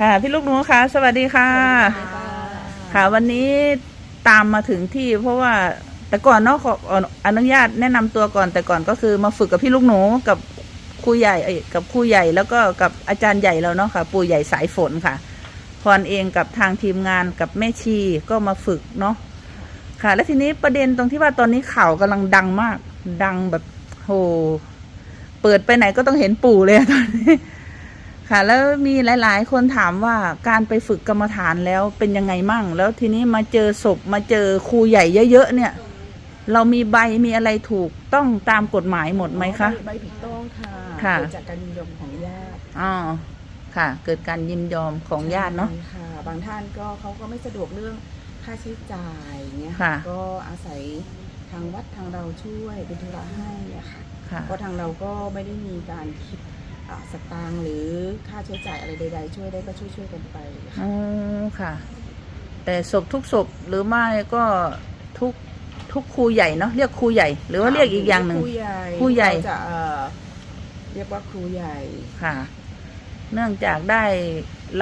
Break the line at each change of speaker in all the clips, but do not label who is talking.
ค่ะพี่ลูกหนูค่ะสวัสดีค่ะ ค่ะวันนี้ตามมาถึงที่ เพราะว่าแต่ก่อนเนาะขออนุญาตแนะนำตัวก่อนแต่ก่อนก็คือมาฝึกกับพี่ลูกหนูกับครูใหญ่เอ้ยกับครูใหญ่แล้วก็กับอาจารย์ใหญ่เราเนาะค่ะ ปู่ใหญ่สายฝนค่ะพรเองกับทางทีมงานกับแม่ชีก็มาฝึกเนาะค่ะ แล้วทีนี้ประเด็นตรงที่ว่าตอนนี้ข่าวกำลังดังมาก ดังแบบโหเปิดไปไหนก็ต้องเห็นปู่เลยอะตอนนี้ ค่ะ แล้วมีหลาย ๆ คนถามว่าการไปฝึกกรรมฐานแล้วเป็นยังไงมั่ง แล้วทีนี้มาเจอศพมาเจอครูใหญ่เยอะ ๆ เนี่ย เรามีใบมีอะไรถูกต้องตามกฎหมายหมดไหมคะ
ใบใบผิดต้องค่ะ
ค่ะ
เกิดจากการยินยอมของญาติ
อ๋อค่ะ เกิดการยินยอมของญาติเนาะ
ใช่ค่ะ บางท่านก็เขาก็ไม่สะดวกเรื่องค่าใช้จ่ายเงี้ย
ค่ะ
ก็อาศัยทางวัดทางเราช่วยเป็นธุระให้อะค่ะ
ค่ะ
เพราะทางเราก็ไม่ได้มีการคิดอ่า สตางค์หรือค่าใช้จ่ายอะไรใด ๆ ช่วยได้ก็ช่วยช่วยๆกันไปค่ะ
อ๋อค่ะ แต่ศพทุกศพหรือไม่ก็ทุกทุกครูใหญ่เนาะเรียกครูใหญ่ หรือว่าเรียกอีกอย่างหนึ่ง
ครูใหญ่
ครูใหญ่
เราจะเอ่อเรียกว่าครูใหญ่
ค่ะ เนื่องจากได้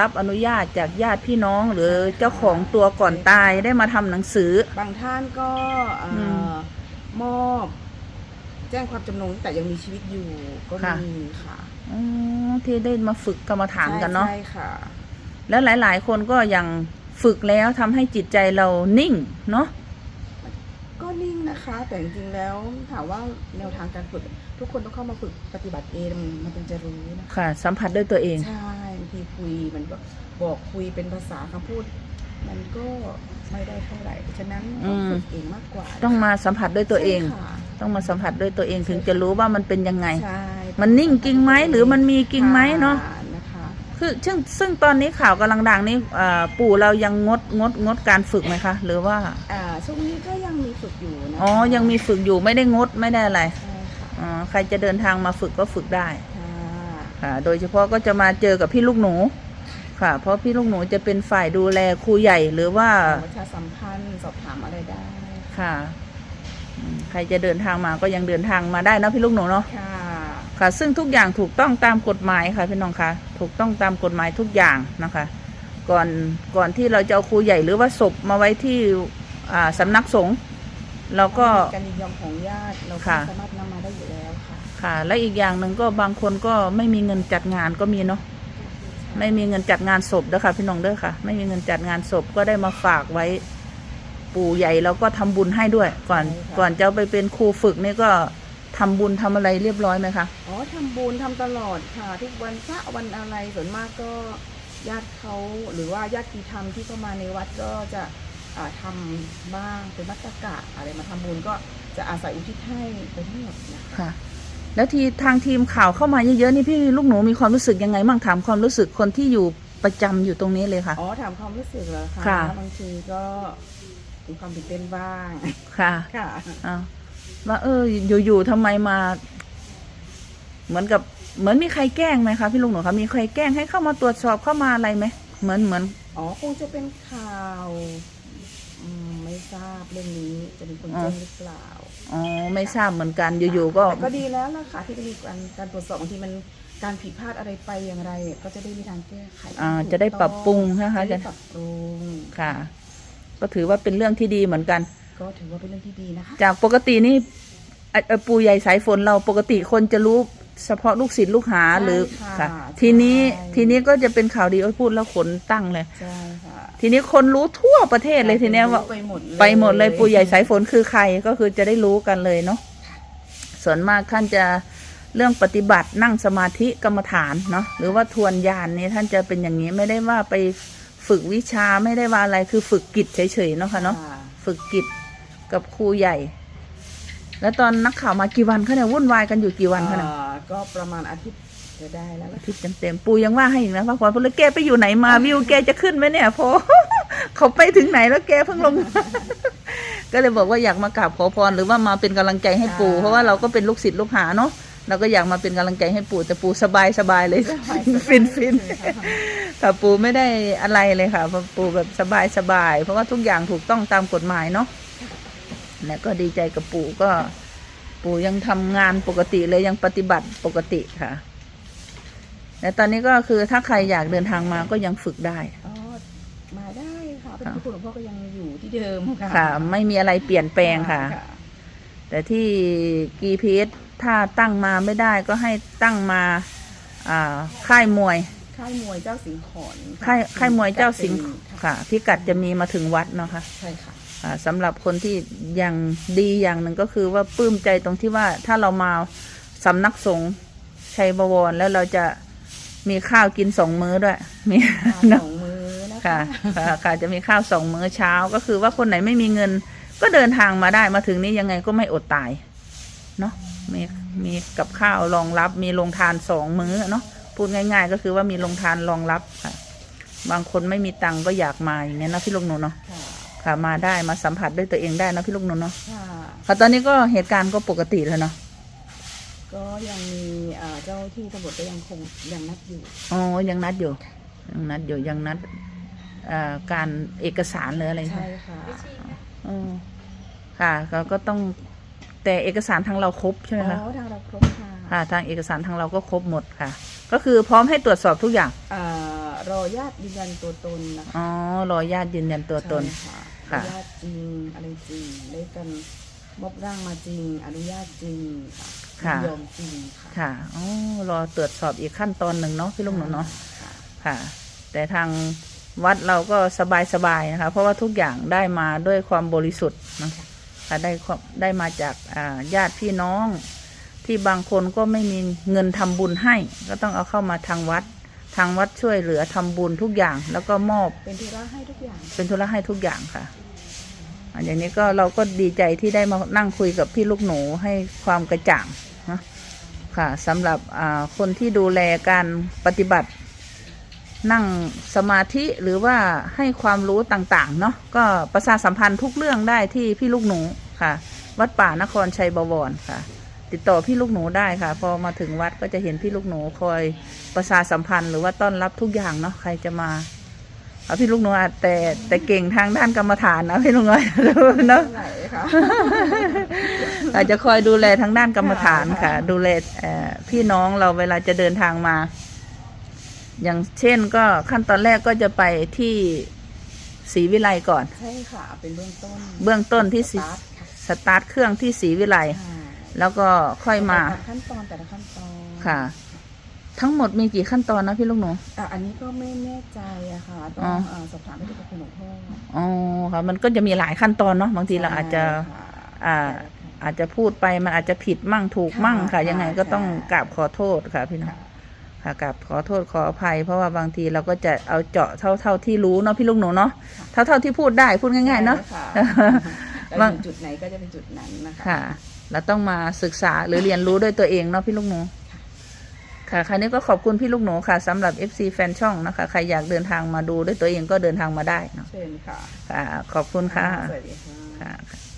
รับอนุญาตจากญาติพี่น้องหรือเจ้าของตัวก่อนตายได้มาทำหนังสือ
บางท่านก็เอ่ออ
ม
มอบ แจ้งความจำนงแต่ยังมีชีวิตอยู่ก็
ค่ะ
มีค่ะ
อ๋อที่ได้มาฝึกกรรมฐานกันเนาะ
ใช่ค่ะ
แล้วหลาย ๆ คนก็ยังฝึกแล้วทำให้จิตใจเรานิ่งเนาะ
ก็นิ่งนะคะ แต่จริงๆแล้วถามว่าแนวทางการฝึก ทุกคนต้องเข้ามาฝึกปฏิบัติเองมันถึงจะรู้นะคะ
ค่ะ สัมผัสด้วยตัวเอง
ใช่บางทีคุยมันก็บอกคุยเป็นภาษาคำพูด มันก็ไม่ได้เท่าไหร่ฉะนั้นต้องฝึกเองมากกว่า
ต้องมาสัมผัสด้วยตัวเอง
ใช่ค่ะ
ต้องมาสัมผัสด้วยตัวเองถึงจะรู้ว่ามันเป็นยังไง
ใช่
มันนิ่งจริงไหมหรือมันมีจริงไหมเนาะ
ค่นะคะ
คือซึ่งซึ่งตอนนี้ข่าวกำลังดังนี่อ่าปู่เรายังงดงดงดการฝึกไหมคะ หรือว่า
อ่าช่วงนี้ก็ยังมีฝึกอยู่นะคะ
อ๋อ ยังมีฝึกอยู่ไม่ได้งดไม่ได้อะไร
ใช่ค่ะ
อ๋อ ใครจะเดินทางมาฝึกก็ฝึกได้
ค่ะ
ค่ะโดยเฉพาะก็จะมาเจอกับพี่ลูกหนู ค่ะ เพราะพี่ลูกหนูจะเป็นฝ่ายดูแลครูใหญ่หรือว่า
ประชาสัมพันธ์สอบถามอะไรได้
ค่ะอืมใครจะเดินทางมาก็ยังเดินทางมาได้นะพี่ลูกหนูเนาะ
ค่ะ
ค่ะ ซึ่งทุกอย่างถูกต้องตามกฎหมายค่ะพี่น้องคะถูกต้องตามกฎหมายทุกอย่างนะคะ ก่อนก่อนที่เราจะเอาครูใหญ่หรือว่าศพมาไว้ที่อ่าสำนักสงฆ์เราก็
การยินยอมของญาติเราก็
ค่ะ
สามารถนำมาได้อยู่แล้วค่ะ
ค่ะ และอีกอย่างหนึ่งก็บางคนก็ไม่มีเงินจัดงานก็มีเนาะ ไม่มีเงินจัดงานศพเด้อค่ะพี่น้องเด้อค่ะ ไม่มีเงินจัดงานศพก็ได้มาฝากไว้ ปู่ใหญ่แล้วก็ทำบุญให้ด้วย ก่อน
ใช่ค่ะ
ก่อนจะเอาไปเป็นครูฝึกนี่ก็ทำบุญทำอะไรเรียบร้อยไหมคะ
อ๋อทำบุญทำตลอดค่ะ ทุกวันพระวันอะไรส่วนมากก็ญาติเขาหรือว่าญาติธรรมที่เข้ามาในวัดก็จะอ่าทำบ้างเป็นมัตตกะอะไรมาทำบุญก็จะอาศัยอุทิศให้ไปทั้งหมดนะคะ
ค่ะ แล้วทีทางทีมข่าวเข้ามาเยอะๆนี่พี่ลูกหนูมีความรู้สึกยังไงบ้างถามความรู้สึกคนที่อยู่ประจำอยู่ตรงนี้เลยค่ะ
อ๋อถามความรู้สึกเหรอคะ
ค่ะ
บางทีก็มีความตื่นเต้นบ้าง
ค่ะ
ค่ะ
อ้าวว่าเออ อยู่ๆทำไมมา เหมือนกับเหมือนมีใครแกล้งไหมคะพี่ลุงหนูคะมีใครแกล้งให้เข้ามาตรวจสอบเข้ามาอะไรไหมเหมือนเหมือน
อ๋อคงจะเป็นข่าว อืมไม่ทราบเรื่องนี้จะมีคนแจ้งหรือเปล่า
อ๋อไม่ทราบเหมือนกันอยู่ๆก็
แต่ก็ดีแล้วล่ะค่ะที่ได้มีการการตรวจสอบบางทีมันการผิดพลาดอะไรไปอย่างไร ก็จะได้มีทางแก้ไข
อ่า
ถูก
จะได้ปรับปรุงนะคะ
จะได้ปรับปรุง
ค่ะ ก็ถือว่าเป็นเรื่องที่ดีเหมือนกัน
ก็ถือว่าเป็นเรื่องที่ดีนะคะ
จากปกตินี่เอ่อเอ่อปู่ใหญ่สายฝนเราปกติคนจะรู้ เฉพาะลูกศิษย์ลูกหาหรือ
ใช่
ค่ะ
ใช่
ทีนี้ทีนี้ก็จะเป็นข่าวดีโอ้ยพูดแล้วขนตั้งเลย
ใช่ค่ะ
ทีนี้คนรู้ทั่วประเทศเลยทีเนี้ยว่า
ไปหมดเลย
ไปหมดเลยปู่ใหญ่สายฝนคือใครก็คือจะได้รู้กันเลยเนาะส่วนมากท่านจะเรื่องปฏิบัตินั่งสมาธิกรรมฐานเนาะหรือว่าทวนญาณนี่ท่านจะเป็นอย่างนี้ไม่ได้ว่าไปฝึกวิชาไม่ได้ว่าอะไรคือฝึกกิจเฉยๆเนาะค่ะเนาะ
ค่
ฝึกกิจกับครูใหญ่ แล้วตอนนักข่าวมากี่วันคะเนี่ยวุ่นวายกันอยู่กี่วันคะเนี่ย
อ่าก็ประมาณอาทิตย์จะได้แล้วล่ะ
อาทิตย์เต็มๆปูยังว่าให้อีกนะพักผ่อนเพราะแล้วแกไปอยู่ไหนมาวิวแกจะขึ้นไหมเนี่ยพอ เขาไปถึงไหนแล้วแกเพิ่งลง ก็เลยบอกว่าอยากมากราบขอพรหรือว่ามาเป็นกำลังใจให้ปู่เพราะว่าเราก็เป็นลูกศิษย์ลูกหาเนาะเราก็อยากมาเป็นกำลังใจให้ปู่แต่ปู่สบายสบายเลย ฟินฟินค่ะปู่ไม่ได้อะไรเลยค่ะ ปู่แบบสบายสบายเพราะว่าทุกอย่างถูกต้องตามกฎหมายเนาะ แล้วก็ดีใจกับปู่ก็ ปู่ยังทำงานปกติเลยยังปฏิบัติปกติค่ะแต่ตอนนี้ก็คือถ้าใครอยากเดินทางมาก็ยังฝึกได้
อ๋อ มาได้ค่ะเป็น
ค่ะ
คุณหลวงพ่อก็ยังอยู่ที่เดิมค่ะ
ค่ะ ไม่มีอะไรเปลี่ยนแปลงค่ะ แต่ที่ GPS ถ้าตั้งมาไม่ได้ก็ให้ตั้งมาอ่าค่ายมวย
ค่ายมวยเจ้าสิงห์ขอนะ
ค่ายค่ายมวยเจ้าสิงห์
ค่ะ
ค่ะพิกัดจะมีมาถึงวัดเนาะค่ะ
ใช่ค่ะ
อ่า สำหรับคนที่ยังดีอย่างหนึ่งก็คือว่าปลื้มใจตรงที่ว่าถ้าเรามาสำนักสงฆ์ชัยบวรแล้วเราจะมีข้าวกินสองมื้อด้วย มี
มาสองมือนะคะ
ค่ะค่ะค่ะ จะมีข้าวสองมื้อเช้าก็คือว่าคนไหนไม่มีเงิน ก็เดินทางมาได้มาถึงนี้ยังไงก็ไม่อดตายเนาะมีมีกับข้าวรองรับมีโรงทานสองมื้อเนาะพูดง่าย ๆ ก็คือว่ามีโรงทานรองรับค่ะ บางคนไม่มีตังค์ก็อยากมาอย่างเงี้ยนะพี่ลูกหนูเนาะ
ค่ะ
ค่ะมาได้มาสัมผัสด้วยตัวเองได้นะพี่ลูกหนูเนาะ
ค่ะ
ค่ะตอนนี้ก็เหตุการณ์ก็ปกติแล้วเนาะ
ก็ยังมีเอ่อเจ้าที่ตำรวจก็ยังคงยังนัดอยู่
อ๋อยังนัดอยู่ยังนัดอยู่ยังนัดเอ่อการเอกสารหรืออะไร
ใช่ค่ะ
อ๋อค่ะก็ก็ต้องแต่เอกสารทางเราครบใช่ไหม
อ๋
คะ
อทางเราครบค่ะ
ค่ะทางเอกสารทางเราก็ครบหมดค่ะ ก็คือพร้อมให้ตรวจสอบทุกอย่าง
อ่า รอญาติยืนยันตัวตนนะคะ
อ๋อรอญาติยืนยันตัวตน
ใช่ค่ะ
ค่ะ
อนุญาตจริงอะไรจริงได้กันมอบร่างมาจริง อนุญาตจริงค่ะ
ค่ะ
ยอมจริงค่ะ
ค่ะอ๋อรอตรวจสอบอีกขั้นตอนหนึ่งเนาะพี่ลุงหนูเนาะ
ค่ะ
ค่ะ แต่ทางวัดเราก็สบายสบายๆนะคะ เพราะว่าทุกอย่างได้มาด้วยความบริสุทธิ์นะค่ะได้ความได้มาจากอ่าญาติพี่น้อง ที่บางคนก็ไม่มีเงินทำบุญให้ ก็ต้องเอาเข้ามาทางวัด ทางวัดช่วยเหลือทำบุญทุกอย่าง แล้วก็มอบ
เป็นธุระให้ทุกอย่าง
เป็นธุระให้ทุกอย่างค่ะอะอย่างนี้ก็เราก็ดีใจที่ได้มานั่งคุยกับพี่ลูกหนูให้ความกระจ่างนะค่ะสำหรับอ่าคนที่ดูแลการปฏิบัติ นั่งสมาธิหรือว่าให้ความรู้ต่างๆเนาะก็ประชาสัมพันธ์ทุกเรื่องได้ที่พี่ลูกหนูค่ะ วัดป่านครชัยบวรค่ะ ติดต่อพี่ลูกหนูได้ค่ะ พอมาถึงวัดก็จะเห็นพี่ลูกหนูคอยประชาสัมพันธ์หรือว่าต้อนรับทุกอย่างเนาะใครจะมาเอาพี่ลูกหนูอาจแต่แต่เก่งทางด้านกรรมฐานนะพี่ลูกน้อยเนาะ
เท่าไหร่ค่ะ
อาจจะคอยดูแลทางด้านกรรมฐานค่ะ
ค่ะ
ดูแลเอ่อพี่น้องเราเวลาจะเดินทางมา อย่างเช่นก็ขั้นตอนแรกก็จะไปที่ศรีวิไลก่อน
ใช่ค่ะ เป็นเบื้องต้น
เบื้องต้นที่ศรี
สตาร์ทค่ะ
สตาร์ทเครื่องที่ศรีวิไล
ค่ะ
แล้วก็ค่อยมา
แต่ละขั้นตอนแต่ละขั้นตอน
ค่ะ ทั้งหมดมีกี่ขั้นตอนนะพี่ลูกหนู
อะอันนี้ก็ไม่แน่ใจอะค่ะต้อ
อ๋อ
งเอ่อสอบถามให้ดูกับคุณหลวงพ่อ
อ๋อค่ะ มันก็จะมีหลายขั้นตอนเนาะบางทีเราอาจจะ
ใช่ค่
อ่าอาจจะพูดไปมันอาจจะผิดมั่งถูกมั่งค่ะ
ค่ะ
ยังไงก็ต้อง
ค่ะ
กราบขอโทษค่ะ พี่น้อง
ค่ะ
ค่ะกราบขอโทษขออภัย เพราะว่าบางทีเราก็จะเอาเจาะเท่าเท่าที่รู้เนาะพี่ลูกหนูเนาะเท่าเท่าที่พูดได้พูดง่ายๆเนาะ
ใช่ค่
บา
เรา
ง
อยู่จุดไหนก็จะเป็นจุดนั้นนะคะ
ค่ะ เราต้องมาศึกษาหรือเรียนรู้ด้วยตัวเองเนาะพี่ลูกหนู ค่ะคราวนี้ก็ขอบคุณพี่ลูกหนูค่ะสำหรับ FC แฟนช่องนะคะ ใครอยากเดินทางมาดูด้วยตัวเองก็เดินทางมาได้เนาะ
เชิญค่ะ
ค่ะ ขอบคุณค่ะ
สวัสดีค่ะ
ค่ะ